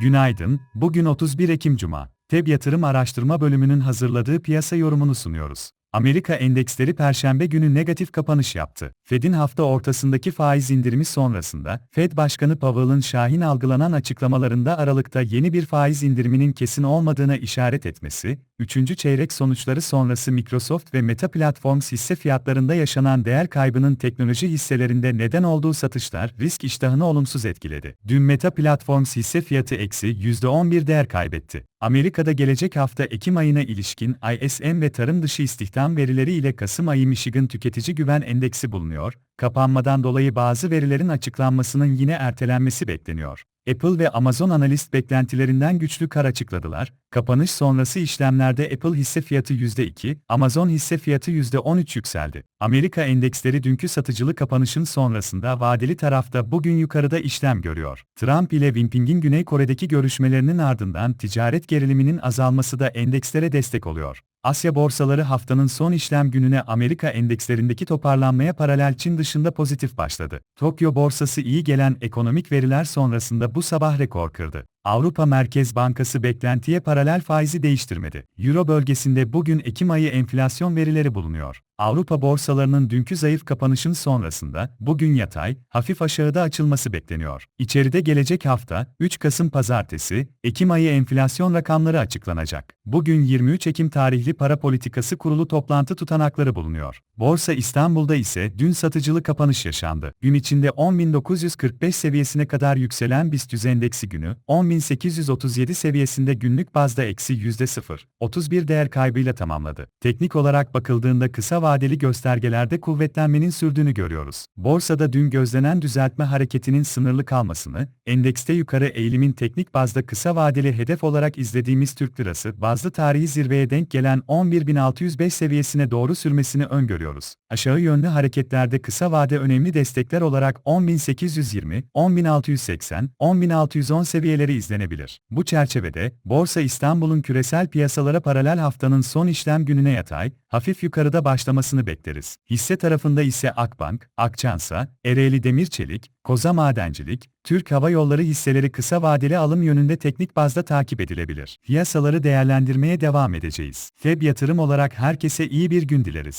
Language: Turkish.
Günaydın, bugün 31 Ekim Cuma. TEB Yatırım Araştırma Bölümünün hazırladığı piyasa yorumunu sunuyoruz. Amerika endeksleri perşembe günü negatif kapanış yaptı. Fed'in hafta ortasındaki faiz indirimi sonrasında, Fed Başkanı Powell'ın şahin algılanan açıklamalarında Aralık'ta yeni bir faiz indiriminin kesin olmadığına işaret etmesi, 3. çeyrek sonuçları sonrası Microsoft ve Meta Platforms hisse fiyatlarında yaşanan değer kaybının teknoloji hisselerinde neden olduğu satışlar risk iştahını olumsuz etkiledi. Dün Meta Platforms hisse fiyatı eksi %11 değer kaybetti. Amerika'da gelecek hafta Ekim ayına ilişkin ISM ve tarım dışı istihdam verileri ile Kasım ayı Michigan Tüketici Güven Endeksi bulunuyor, kapanmadan dolayı bazı verilerin açıklanmasının yine ertelenmesi bekleniyor. Apple ve Amazon analist beklentilerinden güçlü kar açıkladılar. Kapanış sonrası işlemlerde Apple hisse fiyatı %2, Amazon hisse fiyatı %13 yükseldi. Amerika endeksleri dünkü satıcılı kapanışın sonrasında vadeli tarafta bugün yukarıda işlem görüyor. Trump ile Jinping'in Güney Kore'deki görüşmelerinin ardından ticaret geriliminin azalması da endekslere destek oluyor. Asya borsaları haftanın son işlem gününe Amerika endekslerindeki toparlanmaya paralel Çin dışında pozitif başladı. Tokyo borsası iyi gelen ekonomik veriler sonrasında bu sabah rekor kırdı. Avrupa Merkez Bankası beklentiye paralel faizi değiştirmedi. Euro bölgesinde bugün Ekim ayı enflasyon verileri bulunuyor. Avrupa borsalarının dünkü zayıf kapanışın sonrasında bugün yatay, hafif aşağıda açılması bekleniyor. İçeride gelecek hafta 3 Kasım pazartesi Ekim ayı enflasyon rakamları açıklanacak. Bugün 23 Ekim tarihli para politikası kurulu toplantı tutanakları bulunuyor. Borsa İstanbul'da ise dün satıcılı kapanış yaşandı. Gün içinde 10.945 seviyesine kadar yükselen BIST endeksi günü 10.837 seviyesinde günlük bazda eksi %0, 31 değer kaybıyla tamamladı. Teknik olarak bakıldığında kısa vadeli göstergelerde kuvvetlenmenin sürdüğünü görüyoruz. Borsada dün gözlenen düzeltme hareketinin sınırlı kalmasını, endekste yukarı eğilimin teknik bazda kısa vadeli hedef olarak izlediğimiz Türk lirası bazlı tarihi zirveye denk gelen 11.605 seviyesine doğru sürmesini öngörüyoruz. Aşağı yönlü hareketlerde kısa vade önemli destekler olarak 10.820, 10.680, 10.610 seviyeleri izlenebilir. Bu çerçevede, Borsa İstanbul'un küresel piyasalara paralel haftanın son işlem gününe yatay, hafif yukarıda başlamasını bekleriz. Hisse tarafında ise Akbank, Akçansa, Ereğli Demirçelik, Koza Madencilik, Türk Hava Yolları hisseleri kısa vadeli alım yönünde teknik bazda takip edilebilir. Piyasaları değerlendirmeye devam edeceğiz. FEB yatırım olarak herkese iyi bir gün dileriz.